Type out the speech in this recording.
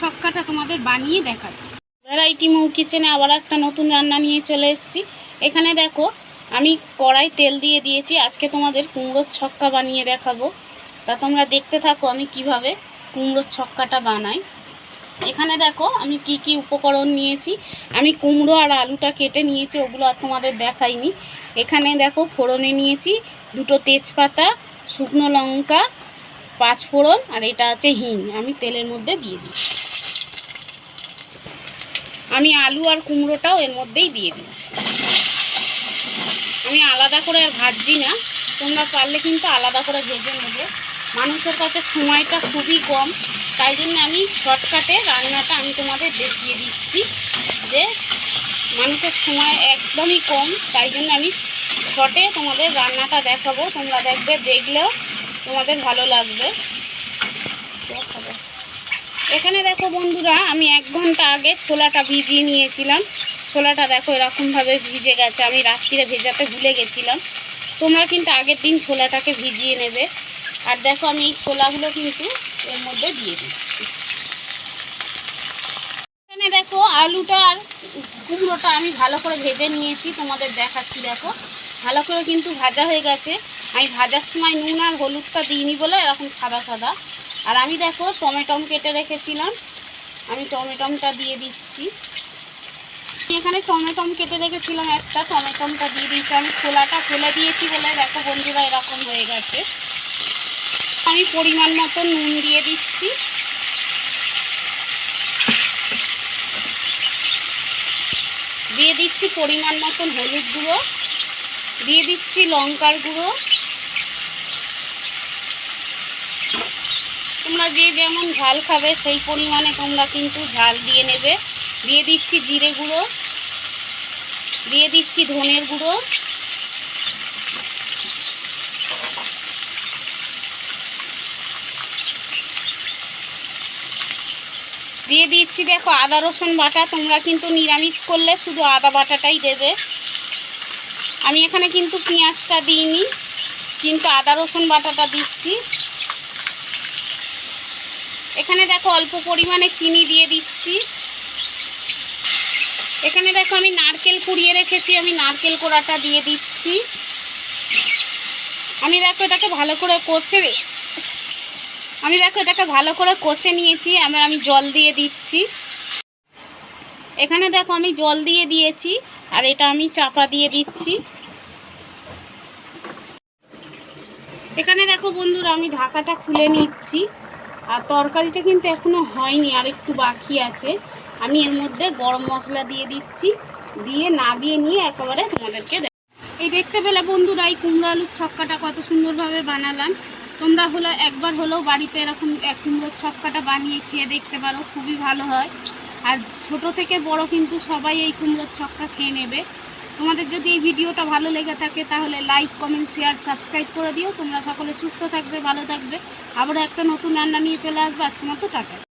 ছক্কাটা তোমাদের বানিয়ে দেখাচ্ছি। ভ্যারাইটি মৌ কিচেনে আবার একটা নতুন রান্না নিয়ে চলে এসেছি। এখানে দেখো, আমি কড়াই তেল দিয়ে দিয়েছি। আজকে তোমাদের কুমড়োর ছক্কা বানিয়ে দেখাবো। তা তোমরা দেখতে থাকো আমি কীভাবে কুমড়োর ছক্কাটা বানাই। এখানে দেখো, আমি কি কি উপকরণ নিয়েছি। আমি কুমড়ো আর আলুটা কেটে নিয়েছি, ওগুলো আর তোমাদের দেখাইনি। এখানে দেখো, ফোড়নে নিয়েছি দুটো তেজপাতা, শুকনো লঙ্কা পাঁচ ফোড়ন আর এটা আছে হিং। আমি তেলের মধ্যে দিয়ে দিই। আমি আলু আর কুমড়োটাও এর মধ্যেই দিয়ে দিই। আমি আলাদা করে আর ভাজছি না। তোমরা পারলে কিন্তু আলাদা করে ভেজে নেবে। মানুষের কাছে সময়টা খুবই কম। তাই জন্য আমি শর্টকাটে রান্নাটা আমি তোমাদের দেখিয়ে দিচ্ছি যে মানুষের সময় একদমই কম। তাই জন্য আমি শর্টে তোমাদের রান্নাটা দেখাবো। তোমরা দেখবে, দেখলেও তোমাদের ভালো লাগবে। এখানে দেখো বন্ধুরা, আমি এক ঘণ্টা আগে ছোলাটা ভিজিয়ে নিয়েছিলাম। ছোলাটা দেখো এরকমভাবে ভিজে গেছে, আমি রাত্রিরে ভেজাতে ভুলে গেছিলাম। তোমরা কিন্তু আগের দিন ছোলাটাকে ভিজিয়ে নেবে। আর দেখো আমি এই ছোলাগুলো কিন্তু এর মধ্যে দিয়ে দিচ্ছি এখানে দেখো আলুটা আর কুমড়োটা আমি ভালো করে ভেজে নিয়েছি, তোমাদের দেখাচ্ছি দেখো। ভালো করে কিন্তু ভাজা হয়ে গেছে। আমি ভাজার সময় নুন আর হলুদটা দিইনি বলে এরকম সাদা সাদা। আর আমি দেখো টমেটম কেটে রেখেছিলাম। আমি টমেটমটা দিয়ে দিচ্ছি। এখানে টমেটম কেটে রেখেছিলাম একটা। টমেটমটা দিয়ে দিয়েছি। আমি খোলাটা ফেলে দিয়েছি বলে দেখো বন্ধুরা এরকম হয়ে গেছে। আমি পরিমাণ মতো নুন দিয়ে দিচ্ছি। দিয়ে দিচ্ছি পরিমাণ মতন হলুদ গুঁড়ো। দিয়ে দিচ্ছি লঙ্কার গুঁড়ো। তোমরা যে যেমন ঝাল খাবে, সেই পরিমাণে তোমরা কিন্তু ঝাল দিয়ে নেবে। দিয়ে দিচ্ছি জিরে গুঁড়ো, দিয়ে দিচ্ছি ধনের গুঁড়ো। দিয়ে দিচ্ছি দেখো আদা, রসুন বাটা, তোমরা কিন্তু নিরামিষ করলে শুধু আদা বাটাটাই দেবে। আমি এখানে কিন্তু পেঁয়াজটা দিইনি, কিন্তু আদা, রসুন বাটাটা দিচ্ছি। এখানে দেখো অল্প পরিমাণে চিনি দিয়ে দিচ্ছি। এখানে দেখো আমি নারকেল কুড়িয়ে রেখেছি, আমি নারকেল কোড়াটা দিয়ে দিচ্ছি। আমি দেখো এটাকে ভালো করে কষে আমি দেখো এটাকে ভালো করে কষে নিয়েছি আমার আমি জল দিয়ে দিচ্ছি। এখানে দেখো আমি জল দিয়ে দিয়েছি, আর এটা আমি চাপা দিয়ে দিচ্ছি। এখানে দেখো বন্ধুরা, আমি ঢাকাটা খুলে নিচ্ছি। আর তরকারিটা কিন্তু এখনও হয়নি, আর একটু বাকি আছে। আমি এর মধ্যে গরম মশলা দিয়ে দিচ্ছি, দিয়ে নাবিয়ে নিয়ে একেবারে তোমাদেরকে এই দেখতে পেলে বন্ধুরা, এই কুমড়ো আলুর ছক্কাটা কত সুন্দরভাবে বানালাম। তোমরা হলো একবার হলেও বাড়িতে এরকম এক কুমড়োর ছক্কাটা বানিয়ে খেয়ে দেখতে পারো, খুবই ভালো হয়। আর ছোট থেকে বড় কিন্তু সবাই এই কুমড়োর ছক্কা খেয়ে নেবে। তোমাদের যদি এই ভিডিওটা ভালো লেগে থাকে, তাহলে লাইক কমেন্ট শেয়ার সাবস্ক্রাইব করে দিও। তোমরা সকলে সুস্থ থাকবে, ভালো থাকবে। আবারও একটা নতুন রান্না নিয়ে চলে আসবে। আজকে মতো টাটা।